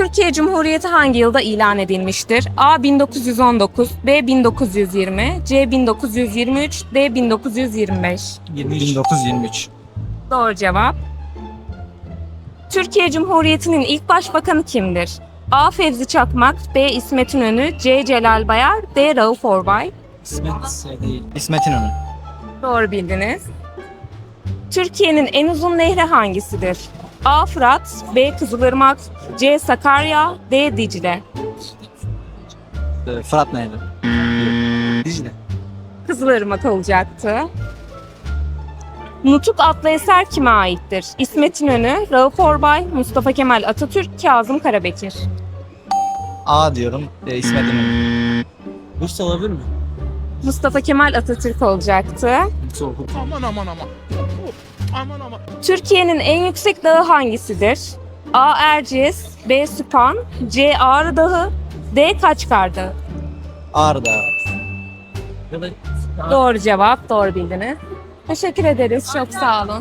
Türkiye Cumhuriyeti hangi yılda ilan edilmiştir? A 1919, B 1920, C 1923, D 1925. 1923. Doğru cevap. Türkiye Cumhuriyeti'nin ilk başbakanı kimdir? A. Fevzi Çakmak, B. İsmet İnönü, C. Celal Bayar, D. Rauf Orbay. İsmet değil. İsmet İnönü. Doğru bildiniz. Türkiye'nin en uzun nehri hangisidir? A. Fırat, B. Kızılırmak, C. Sakarya, D. Dicle. Ee, Fırat neydi? Dicle. Kızılırmak olacaktı. Nutuk adlı eser kime aittir? İsmet İnönü, Rauf Orbay, Mustafa Kemal Atatürk, Kazım Karabekir. A diyorum. Ee, İsmet İnönü. Bursa olabilir mi? Mustafa Kemal Atatürk olacaktı. Okul. Aman aman aman. Aman aman. Türkiye'nin en yüksek dağı hangisidir? A. Erciyes, B. Süphan, C. Ağrı Dağı, D. Kaçkar Dağı. Ağrı Dağı. Doğru cevap, doğru bildiniz. Teşekkür ederiz, çok sağ olun.